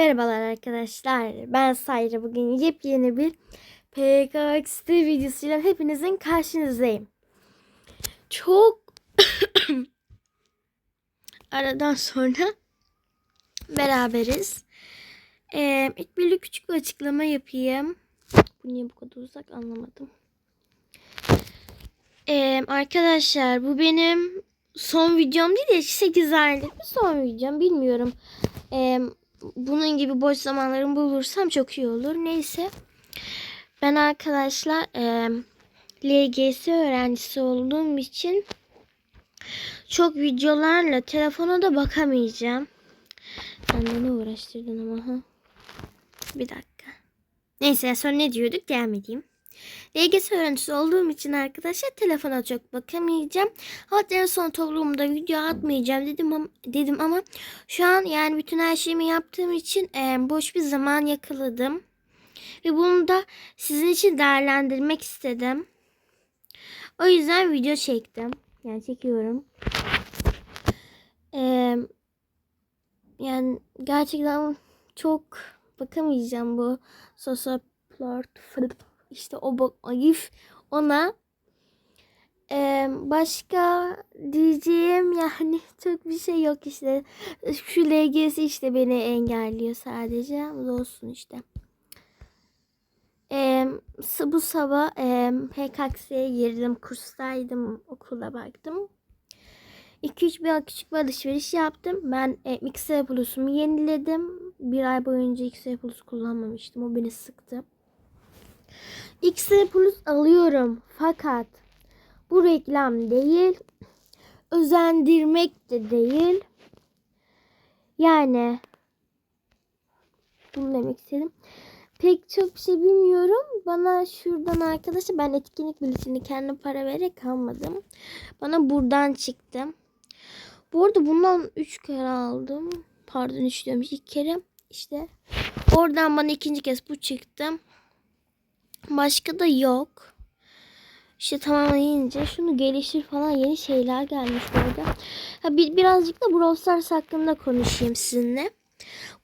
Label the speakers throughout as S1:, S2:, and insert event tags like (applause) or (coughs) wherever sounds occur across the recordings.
S1: Merhabalar arkadaşlar. Ben Sayra. Bugün yepyeni bir PKXT videosuyla hepinizin karşınızdayım. Çok (coughs) aradan sonra beraberiz. Ee, ilk bir küçük bir açıklama yapayım. Bu niye bu kadar uzak anlamadım. Ee, arkadaşlar bu benim son videom değil de 8 aylık bir son videom bilmiyorum. Ee, bunun gibi boş zamanlarımı bulursam çok iyi olur. Neyse. Ben arkadaşlar e, LGS öğrencisi olduğum için çok videolarla telefona da bakamayacağım. Sen de ne uğraştırdın ama? Bir dakika. Neyse sonra ne diyorduk devam edeyim. LGS öğrencisi olduğum için arkadaşlar telefona çok bakamayacağım. Hatta en son toplumda video atmayacağım dedim ama, dedim ama şu an yani bütün her şeyimi yaptığım için e, boş bir zaman yakaladım. Ve bunu da sizin için değerlendirmek istedim. O yüzden video çektim. Yani çekiyorum. E, yani gerçekten çok bakamayacağım bu sosyal platform işte o bak ayıf ona ee, başka diyeceğim yani (laughs) çok bir şey yok işte şu LGS işte beni engelliyor sadece olsun işte ee, bu sabah e, PKX'ye girdim kurstaydım okula baktım 2-3 bir küçük bir alışveriş yaptım. Ben e, X-Ray Plus'umu yeniledim. Bir ay boyunca X-Ray Plus kullanmamıştım. O beni sıktı. X-Ray Plus alıyorum. Fakat bu reklam değil. Özendirmek de değil. Yani bunu demek istedim. Pek çok bir şey bilmiyorum. Bana şuradan arkadaşlar ben etkinlik biletini kendi para vererek almadım. Bana buradan çıktı. Bu arada bundan 3 kere aldım. Pardon 3 diyormuş 2 kere. İşte oradan bana ikinci kez bu çıktı. Başka da yok. İşte tamamlayınca şunu geliştir falan yeni şeyler gelmiş burada. Ha, bir, birazcık da Brawl Stars hakkında konuşayım sizinle.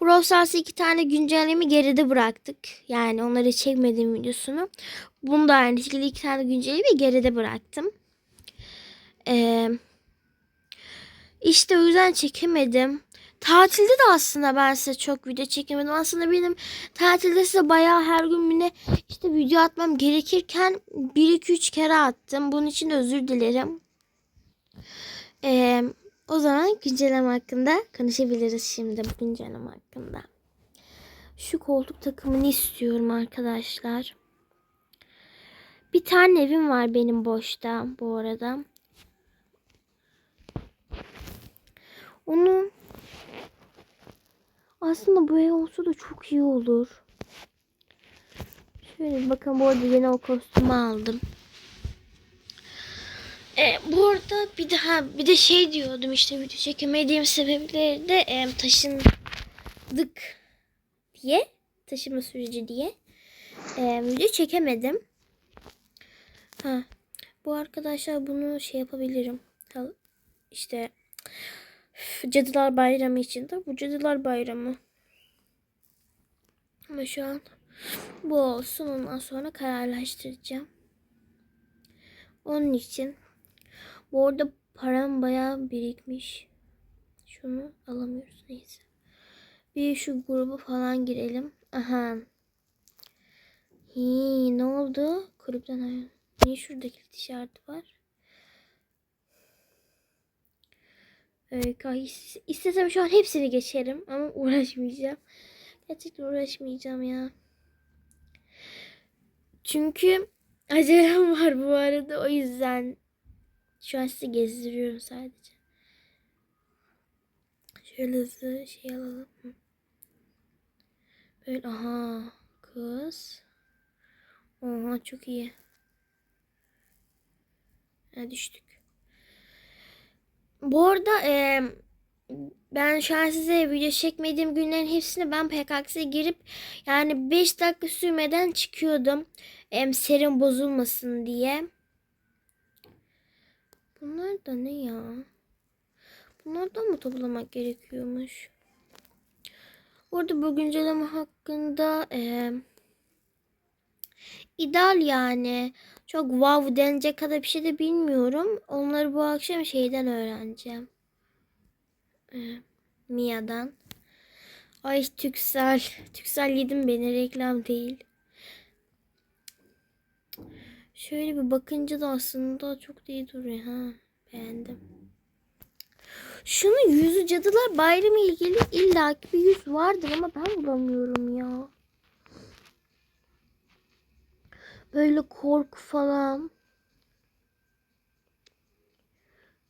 S1: Brawl Stars'ı iki tane güncelleme geride bıraktık. Yani onları çekmediğim videosunu. Bunu da aynı şekilde iki tane güncelleme geride bıraktım. Ee, işte o yüzden çekemedim. Tatilde de aslında ben size çok video çekemedim. Aslında benim tatilde size bayağı her gün yine işte video atmam gerekirken 1-2-3 kere attım. Bunun için özür dilerim. Ee, o zaman güncelleme hakkında konuşabiliriz şimdi güncelleme hakkında. Şu koltuk takımını istiyorum arkadaşlar. Bir tane evim var benim boşta bu arada. Onu aslında bu ev olsa da çok iyi olur. Şöyle bakın bu arada yine o kostümü aldım. E, bu arada bir daha bir de şey diyordum işte video çekemediğim sebepleri de e, taşındık diye taşıma süreci diye e, video çekemedim. Ha, bu arkadaşlar bunu şey yapabilirim. İşte Cadılar Bayramı için de bu Cadılar Bayramı. Ama şu an bu olsun ondan sonra kararlaştıracağım. Onun için bu arada param bayağı birikmiş. Şunu alamıyoruz neyse. Bir şu grubu falan girelim. Aha. Hii, ne oldu? Kulüpten ayrı. Niye şuradaki işareti var? Ee, istesem şu an hepsini geçerim ama (laughs) uğraşmayacağım. Gerçekten uğraşmayacağım ya. Çünkü acelem var bu arada o yüzden şu an sizi gezdiriyorum sadece. Şöyle hızlı şey alalım. Böyle aha kız. Oha çok iyi. Ha, düştük. Bu arada e, ben şu an size video çekmediğim günlerin hepsini ben PKX'e girip yani 5 dakika sürmeden çıkıyordum. E, serum bozulmasın diye. Bunlar da ne ya? Bunlardan mı toplamak gerekiyormuş? Burada bu güncelleme hakkında e, ideal yani. Çok wow denecek kadar bir şey de bilmiyorum. Onları bu akşam şeyden öğreneceğim. E, Mia'dan. Ay Türksel. Türksel yedim beni reklam değil. Şöyle bir bakınca da aslında çok iyi duruyor ha. Beğendim. Şunun yüzü cadılar bayramı ilgili illaki bir yüz vardır ama ben bulamıyorum ya. Böyle korku falan.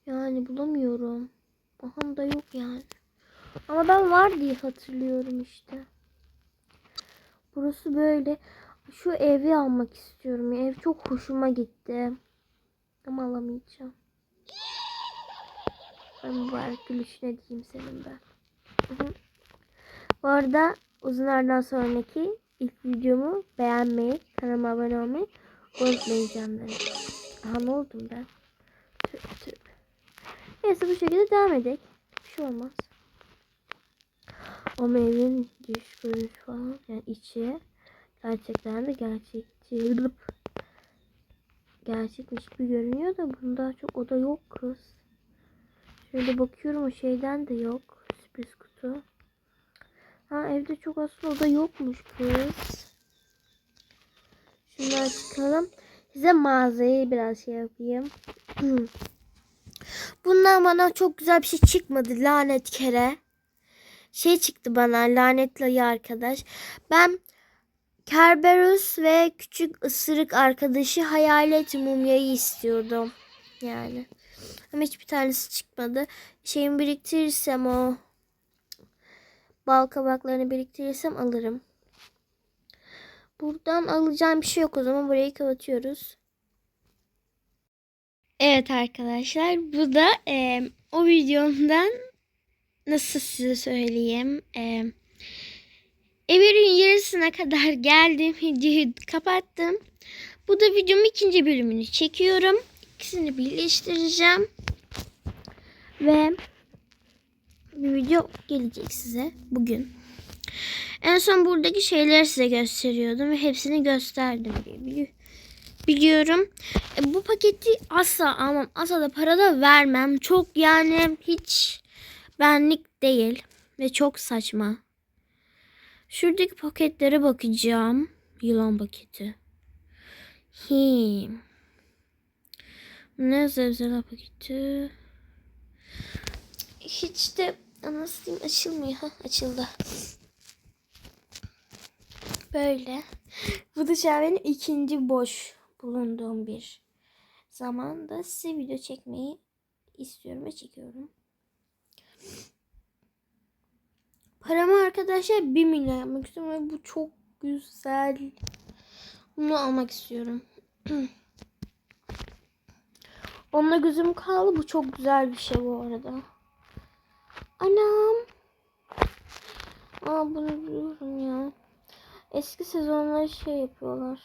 S1: Yani bulamıyorum. Aha da yok yani. Ama ben var diye hatırlıyorum işte. Burası böyle. Şu evi almak istiyorum. Ev çok hoşuma gitti. Ama alamayacağım. Ben mübarek gülüşüne diyeyim senin ben. Bu arada uzunlardan sonraki ilk videomu beğenmeyi, kanalıma abone olmayı unutmayın canlarım. Aha ne oldum ben? Tüh, tüh. Neyse bu şekilde devam edelim. Bir şey olmaz. Ama evin dış görünüş falan yani içi gerçekten de gerçekçi. Gerçekmiş gibi görünüyor da bunda çok oda yok kız. Şöyle bakıyorum o şeyden de yok. Sürpriz kutu. Ha evde çok aslında oda yokmuş kız. Şunları çıkalım. Size mağazayı biraz şey yapayım. (clears throat) Bundan bana çok güzel bir şey çıkmadı lanet kere. Şey çıktı bana lanetli arkadaş. Ben Kerberos ve küçük ısırık arkadaşı hayalet mumyayı istiyordum. Yani. Ama hiçbir tanesi çıkmadı. Şeyimi biriktirirsem o bal kabaklarını biriktirirsem alırım. Buradan alacağım bir şey yok o zaman burayı kapatıyoruz. Evet arkadaşlar bu da e, o videomdan nasıl size söyleyeyim. E, Evir'in yarısına kadar (laughs) geldim. Videoyu kapattım. Bu da videomun ikinci bölümünü çekiyorum. İkisini birleştireceğim. Ve bir video gelecek size bugün. En son buradaki şeyleri size gösteriyordum ve hepsini gösterdim diye bili- biliyorum. E, bu paketi asla almam. Asla da para da vermem. Çok yani hiç benlik değil ve çok saçma. Şuradaki paketlere bakacağım. Yılan paketi. Him. Ne zevzela paketi. Hiç de diyeyim açılmıyor. Ha, açıldı. Böyle. Bu an benim ikinci boş bulunduğum bir zamanda size video çekmeyi istiyorum ve çekiyorum. Paramı arkadaşlar 1 milyon yapmak istiyorum ve bu çok güzel. Bunu almak istiyorum. (clears throat) Onunla gözüm kaldı. Bu çok güzel bir şey bu arada. Anam. Aa bunu biliyorum ya. Eski sezonlar şey yapıyorlar.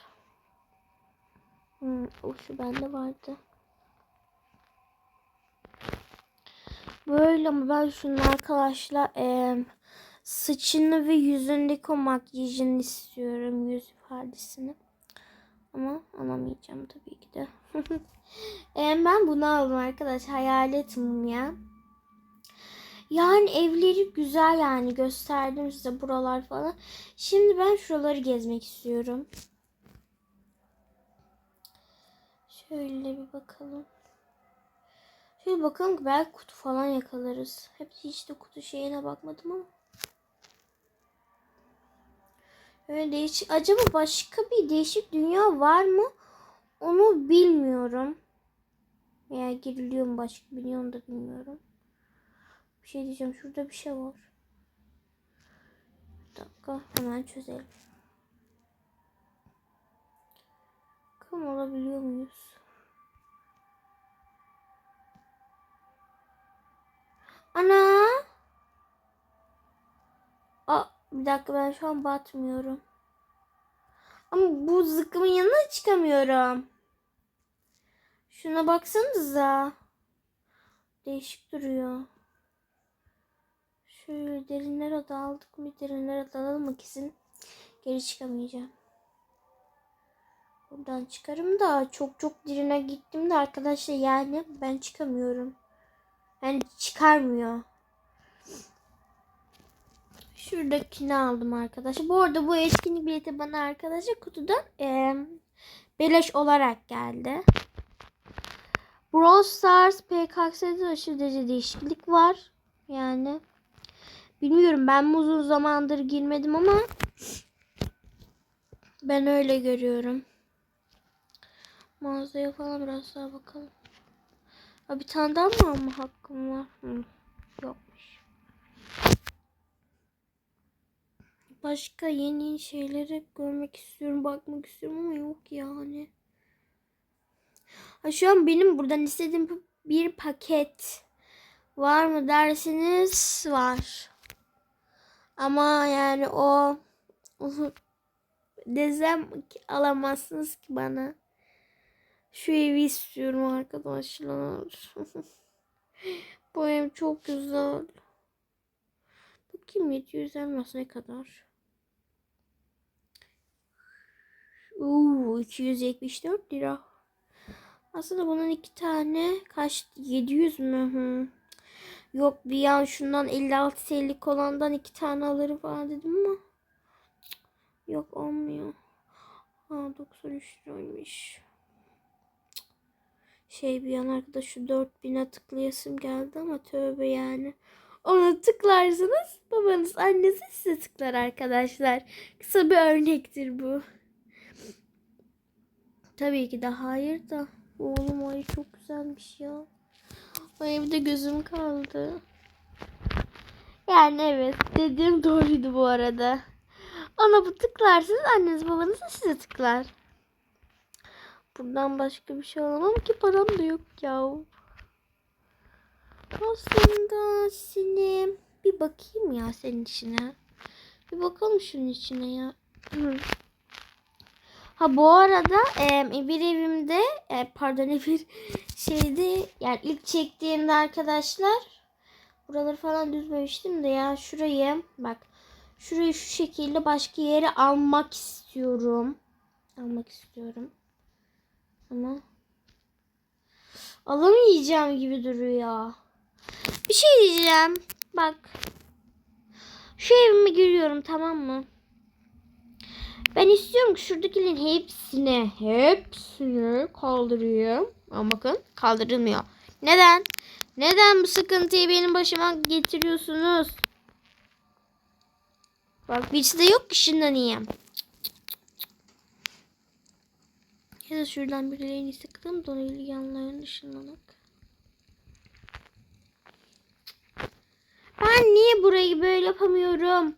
S1: Hmm, o şu bende vardı. Böyle ama ben şunu arkadaşlar eee saçını ve yüzündeki o makyajını istiyorum. Yüz ifadesini. Ama alamayacağım tabii ki de. (laughs) Eee, ben bunu aldım arkadaş. Hayalet mumya. Yani evleri güzel yani gösterdim size buralar falan. Şimdi ben şuraları gezmek istiyorum. Şöyle bir bakalım. Şöyle bakalım ki belki kutu falan yakalarız. Hep hiç de kutu şeyine bakmadım ama. Öyle değişik. Acaba başka bir değişik dünya var mı? Onu bilmiyorum. Veya giriliyor mu başka bir dünya onu da bilmiyorum. Bir şey diyeceğim. Şurada bir şey var. Bir dakika. Hemen çözelim. Bakalım olabiliyor muyuz? Ana! Aa, bir dakika ben şu an batmıyorum. Ama bu zıkkımın yanına çıkamıyorum. Şuna baksanıza. Değişik duruyor. Şöyle derinlere daldık mı derinlere dalalım mı kesin geri çıkamayacağım. Buradan çıkarım da çok çok derine gittim de arkadaşlar yani ben çıkamıyorum. Yani çıkarmıyor. Şuradakini aldım arkadaşlar. Bu arada bu etkinlik bileti bana arkadaşlar kutudan e, beleş olarak geldi. Brawl Stars PKX'de aşırı derece değişiklik var. Yani bilmiyorum ben uzun zamandır girmedim ama ben öyle görüyorum. Mağazaya falan biraz daha bakalım. Ha, bir tane daha mı alma hakkım var? Hı, yokmuş. Başka yeni yeni şeyleri görmek istiyorum, bakmak istiyorum ama yok yani. Ha, şu an benim buradan istediğim bir paket var mı dersiniz var. Ama yani o (laughs) desem alamazsınız ki bana. Şu evi istiyorum arkadaşlar. (laughs) Bu ev çok güzel. Bakayım 700 elmas ne kadar? Uuu 274 lira. Aslında bunun iki tane kaç 700 mü? Hı. Yok bir an şundan 56 TL'lik olandan iki tane alırım falan dedim ama. Yok olmuyor. Ha 93 liraymış. Şey bir an arkadaş şu 4000'e tıklayasım geldi ama tövbe yani. Ona tıklarsanız babanız annesi size tıklar arkadaşlar. Kısa bir örnektir bu. Tabii ki de hayır da. Oğlum ay çok güzelmiş ya. O evde gözüm kaldı. Yani evet dediğim doğruydu bu arada. Ona bu tıklarsınız anneniz babanız da size tıklar. Buradan başka bir şey alamam ki param da yok ya. Aslında seni bir bakayım ya senin içine. Bir bakalım şunun içine ya. Ha bu arada e, bir evimde e, pardon (laughs) bir şeydi yani ilk çektiğimde arkadaşlar buraları falan düzmemiştim de ya şurayı bak şurayı şu şekilde başka yere almak istiyorum. Almak istiyorum. Ama alamayacağım gibi duruyor. Bir şey diyeceğim. Bak. Şu evime giriyorum tamam mı? Ben istiyorum ki şuradakilerin hepsini, hepsini kaldırayım. Ama bakın kaldırılmıyor. Neden? Neden bu sıkıntıyı benim başıma getiriyorsunuz? Bak birisi de yok ki ışınlanayım. Ya da şuradan birilerini sıkalım da onu yanlarına ışınlanak. Ben niye burayı böyle yapamıyorum?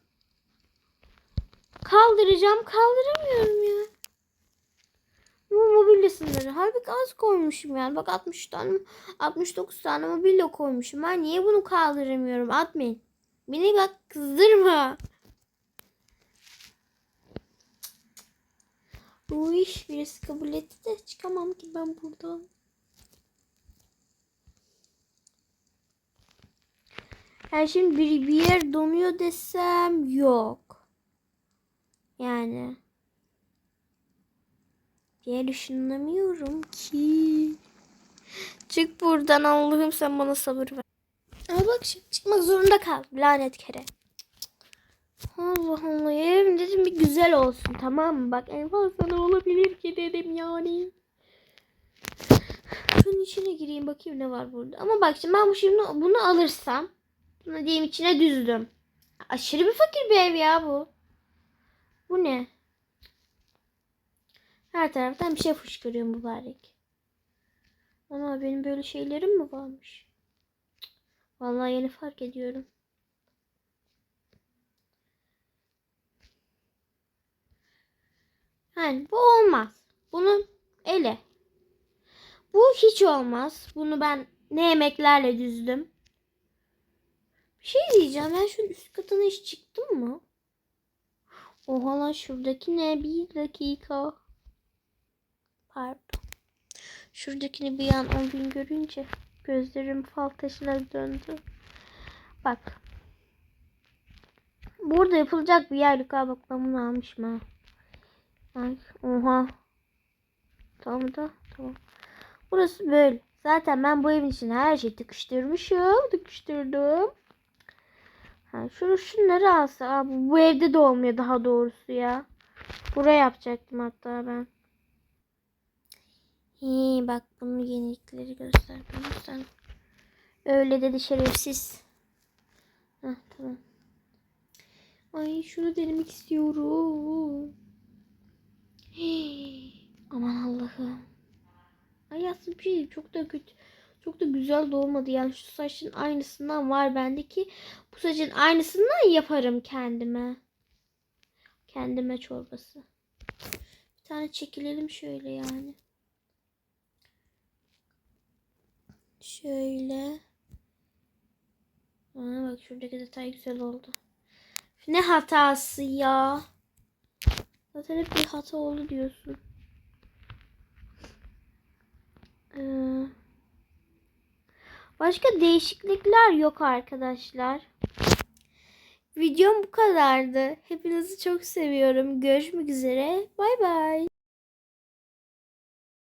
S1: Kaldıracağım kaldıramıyorum ya. Bu mobilya sınırı. Halbuki az koymuşum yani. Bak 60 tane 69 tane mobilya koymuşum. Ben niye bunu kaldıramıyorum? Atmayın. Beni bak kızdırma. Bu iş birisi kabul etti de çıkamam ki ben buradan. Yani şimdi bir, bir yer donuyor desem yok. Yani. Bir yer ışınlamıyorum ki. Çık buradan Allah'ım sen bana sabır ver. Ama bak şimdi çıkmak zorunda kal. Lanet kere. Allah Allah evim dedim bir güzel olsun tamam mı? Bak en fazla ne olabilir ki dedim yani. Şunun içine gireyim bakayım ne var burada. Ama bak şimdi ben bu şimdi bunu alırsam bunu diyeyim içine düzdüm. Aşırı bir fakir bir ev ya bu. Bu ne? Her taraftan bir şey fışkırıyor mübarek. Ama benim böyle şeylerim mi varmış? Vallahi yeni fark ediyorum. Yani bu olmaz. Bunu ele. Bu hiç olmaz. Bunu ben ne yemeklerle düzdüm. Bir şey diyeceğim. Ben şunun üst katına hiç çıktım mı? Oha lan şuradaki ne? Bir dakika. Pardon. Şuradakini bir an 10 bin görünce gözlerim fal taşına döndü. Bak. burada yapılacak bir yer yok. Bak ben bunu almışım ha. Ay, oha. Tamam da tamam. Burası böyle. Zaten ben bu evin içine her şeyi tıkıştırmışım. Tıkıştırdım. Ha, şunu şunları alsa. Aa, bu, evde de olmuyor daha doğrusu ya. Buraya yapacaktım hatta ben. Hii, bak bunun yenilikleri göster sen. Öyle dedi şerefsiz. Heh, tamam. Ay şunu denemek istiyorum. Hii, aman Allah'ım. Ay aslında bir şey çok da kötü. Çok da güzel de olmadı. Yani şu saçın aynısından var bendeki. Bu saçın aynısından yaparım kendime. Kendime çorbası. Bir tane çekilelim şöyle yani. Şöyle. Aa, bak şuradaki detay güzel oldu. Ne hatası ya? Zaten hep bir hata oldu diyorsun. Ee, başka değişiklikler yok arkadaşlar. Videom bu kadardı. Hepinizi çok seviyorum. Görüşmek üzere. Bay bay.